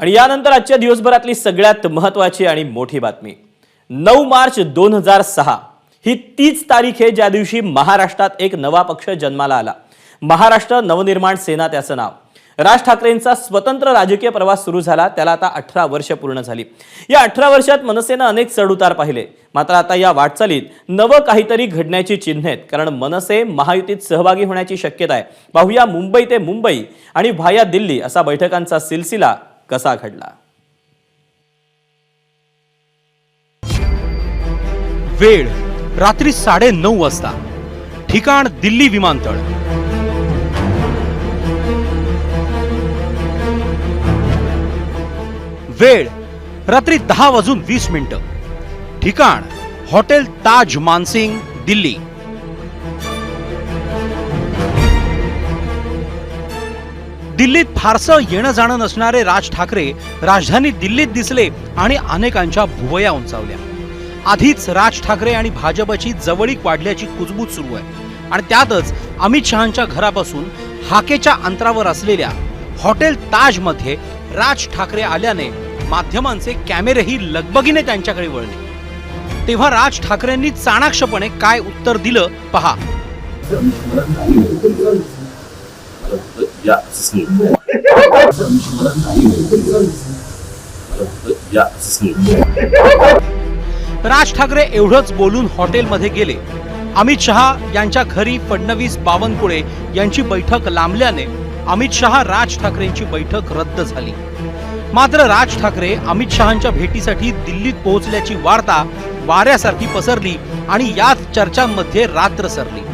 आणि यानंतर आजच्या दिवसभरातली सगळ्यात महत्वाची आणि मोठी बातमी. नऊ मार्च दोन हजार सहा. ही तीच तारीख आहे ज्या दिवशी महाराष्ट्रात एक नवा पक्ष जन्माला आला. महाराष्ट्र नवनिर्माण सेना त्याचं नाव. राज ठाकरेंचा स्वतंत्र राजकीय प्रवास सुरू झाला त्याला आता अठरा वर्ष पूर्ण झाली. या अठरा वर्षात मनसेनं अनेक चढउतार पाहिले. मात्र आता या वाटचालीत नवं काहीतरी घडण्याची चिन्ह आहेत. कारण मनसे महायुतीत सहभागी होण्याची शक्यता आहे. पाहूया मुंबई ते मुंबई आणि व्हाया दिल्ली असा बैठकांचा सिलसिला कसा घडला? वेळ रात्री साडे नऊ वाजता. ठिकाण दिल्ली विमानतळ. वेळ रात्री दहा वाजून वीस मिनिटं. ठिकाण हॉटेल ताज मानसिंग दिल्ली. दिल्लीत फारसं येणं जाणं नसणारे राज ठाकरे राजधानी दिल्लीत दिसले आणि अनेकांच्या भुवया उंचावल्या. आधीच राज ठाकरे आणि भाजपची जवळीक वाढल्याची कुजबूज सुरू आहे. आणि त्यातच अमित शहांच्या घरापासून हाकेच्या अंतरावर असलेल्या हॉटेल ताजमध्ये राज ठाकरे आल्याने माध्यमांचे कॅमेरेही लगबगीने त्यांच्याकडे वळले. तेव्हा राज ठाकरेंनी चाणाक्षपणे काय उत्तर दिलं पहा. Ja, es ist. Ja, es ist Raj Thackeray एवढंच बोलून हॉटेलमध्ये गेले. अमित शहा यांच्या घरी फडणवीस बावनकुळे यांची बैठक लांबल्याने अमित शहा राज ठाकरेंची बैठक रद्द झाली. मात्र राज ठाकरे अमित शहांच्या भेटीसाठी दिल्लीत पोहोचल्याची वार्ता वाऱ्यासारखी पसरली आणि याच चर्चांमध्ये रात्र सरली.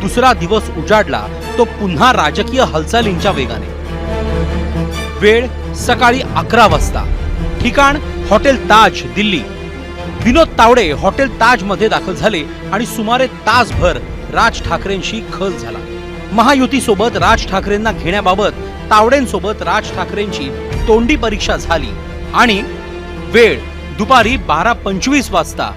दुसरा दिवस उजाडला तो पुन्हा राजकीय हालचालींच्या वेगाने. वेळ सकाळी अकरा वाजता. ठिकाण हॉटेल ताज दिल्ली. विनोद तावडे हॉटेल ताजमध्ये दाखल झाले आणि सुमारे तासभर राज ठाकरेंशी खल झाला. महायुती सोबत राज ठाकरेंना घेण्याबाबत तावडेंसोबत राज ठाकरेंची तोंडी परीक्षा झाली आणि वेळ दुपारी बारा पंचवीस वाजता.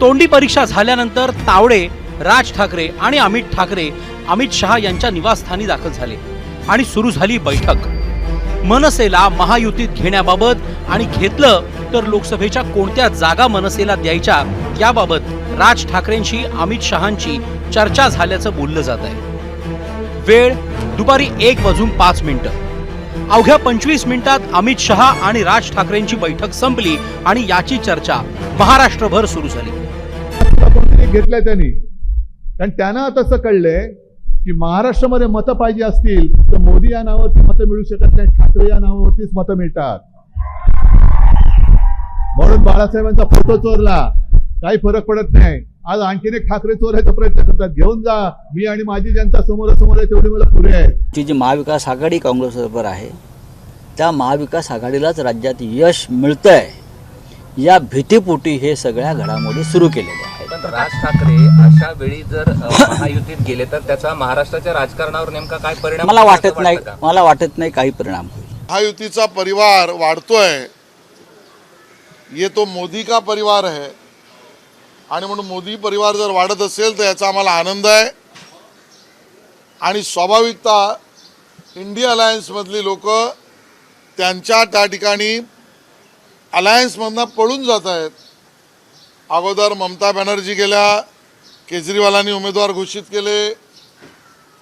तोंडी परीक्षा झाल्यानंतर तावडे राज ठाकरे आणि अमित ठाकरे अमित शहा यांच्या निवासस्थानी दाखल झाले आणि सुरू झाली बैठक. मनसेला महायुतीत घेण्याबाबत आणि घेतलं तर लोकसभेच्या कोणत्या जागा मनसेला द्यायच्या याबाबत राज ठाकरेंशी अमित शहांची चर्चा झाल्याचं बोललं जात आहे. वेळ दुपारी एक वाजून पाच मिनिटं. अवघ्या पंचवीस मिनिटात अमित शहा आणि राज ठाकरेंची बैठक संपली आणि याची चर्चा महाराष्ट्रभर सुरू झाली. घेतल्या त्यांनी. कारण त्यांना आता असं कळलंय की महाराष्ट्रामध्ये मतं पाहिजे असतील तर मोदी या नावावरती मतं मिळू शकत नाही ठाकरे या नावावरतीच मतं मिळतात. म्हणून बाळासाहेबांचा फोटो चोरला काही फरक पडत नाही. आज आणखीन एक ठाकरे चोरायचा प्रयत्न करतात. घेऊन जा मी आणि माझी जनता समोरासमोर आहे तेवढी मला पुरे आहे जी महाविकास आघाडी काँग्रेसबरोबर आहे त्या महाविकास आघाडीलाच राज्यात यश मिळतंय. या भीतीपोटी हे सगळ्या घडामोडी सुरू केलेल्या पण राज ठाकरे अशा वेळी जर महायुतीत गेले तर त्याचा महाराष्ट्राच्या राजकारणावर नेमका काय परिणाम मला वाटत नाही? मला वाटत नाही काही परिणाम महायुतीचा परिवार वाढतोय. ये तो मोदी का परिवार है? आणि म्हणून मोदी परिवार जर वाढत असेल तर याचा आम्हाला आनंद आहे. आणि स्वाभाविकता इंडिया अलायन्समधली लोक त्यांच्या त्या ठिकाणी अलायन्समधनं पळून जात आहेत. अगोदर ममता बॅनर्जी गेल्या केजरीवालांनी उमेदवार घोषित केले.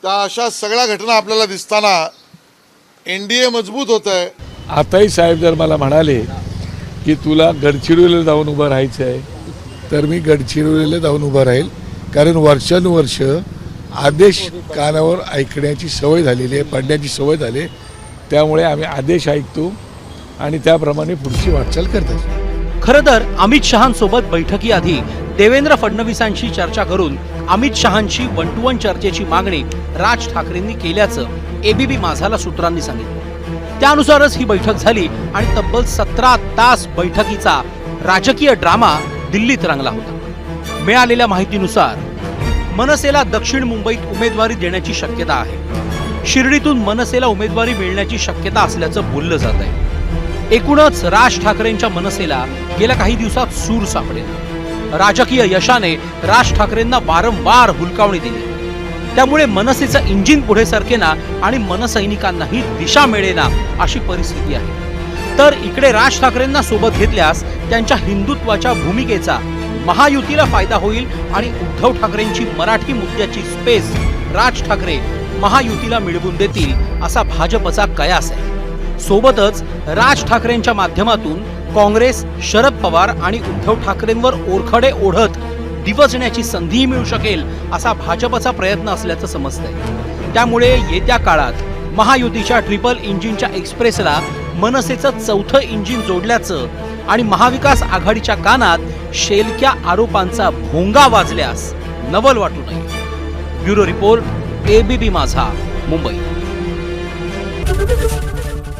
त्या अशा सगळ्या घटना आपल्याला दिसताना एन डी ए मजबूत होत आहे आताही साहेब जर मला म्हणाले की तुला गडचिरोलीला जाऊन उभं राहायचं आहे तर मी गडचिरोलीला जाऊन उभं राहील. कारण वर्षानुवर्ष आदेश कानावर ऐकण्याची सवय झालेली आहे पडण्याची सवय झाली आहे. त्यामुळे आम्ही आदेश ऐकतो आणि त्याप्रमाणे पुढची वाटचाल करतात खरं तर अमित शहांसोबत बैठकीआधी देवेंद्र फडणवीसांशी चर्चा करून अमित शहांशी वन टू वन चर्चेची मागणी राज ठाकरेंनी केल्याचं एबीबी माझाला सूत्रांनी सांगितलं. त्यानुसारच ही बैठक झाली आणि तब्बल सतरा तास बैठकीचा राजकीय ड्रामा दिल्लीत रंगला होता. मिळालेल्या माहितीनुसार मनसेला दक्षिण मुंबईत उमेदवारी देण्याची शक्यता आहे. शिर्डीतून मनसेला उमेदवारी मिळण्याची शक्यता असल्याचं बोललं जात आहे एकूणच राज ठाकरेंच्या मनसेला गेल्या काही दिवसात सूर सापडेल. राजकीय यशाने राज ठाकरेंना वारंवार हुलकावणी दिली. त्यामुळे मनसेचं इंजिन पुढे सरकेना आणि मनसैनिकांनाही दिशा मिळेना अशी परिस्थिती आहे. तर इकडे राज ठाकरेंना सोबत घेतल्यास त्यांच्या हिंदुत्वाच्या भूमिकेचा महायुतीला फायदा होईल आणि उद्धव ठाकरेंची मराठी मुद्द्याची स्पेस राज ठाकरे महायुतीला मिळवून देतील असा भाजपचा कयास आहे. सोबतच राज ठाकरेंच्या माध्यमातून काँग्रेस शरद पवार आणि उद्धव ठाकरेंवर ओरखडे ओढत दिवसण्याची संधीही मिळू शकेल असा भाजपचा प्रयत्न असल्याचं समजतंय. त्यामुळे येत्या काळात महायुतीच्या ट्रिपल इंजिनच्या एक्सप्रेसला मनसेचं चौथं इंजिन जोडल्याचं आणि महाविकास आघाडीच्या कानात शेलक्या आरोपांचा भोंगा वाजल्यास नवल वाटू नये. ब्युरो रिपोर्ट एबीबी माझा मुंबई.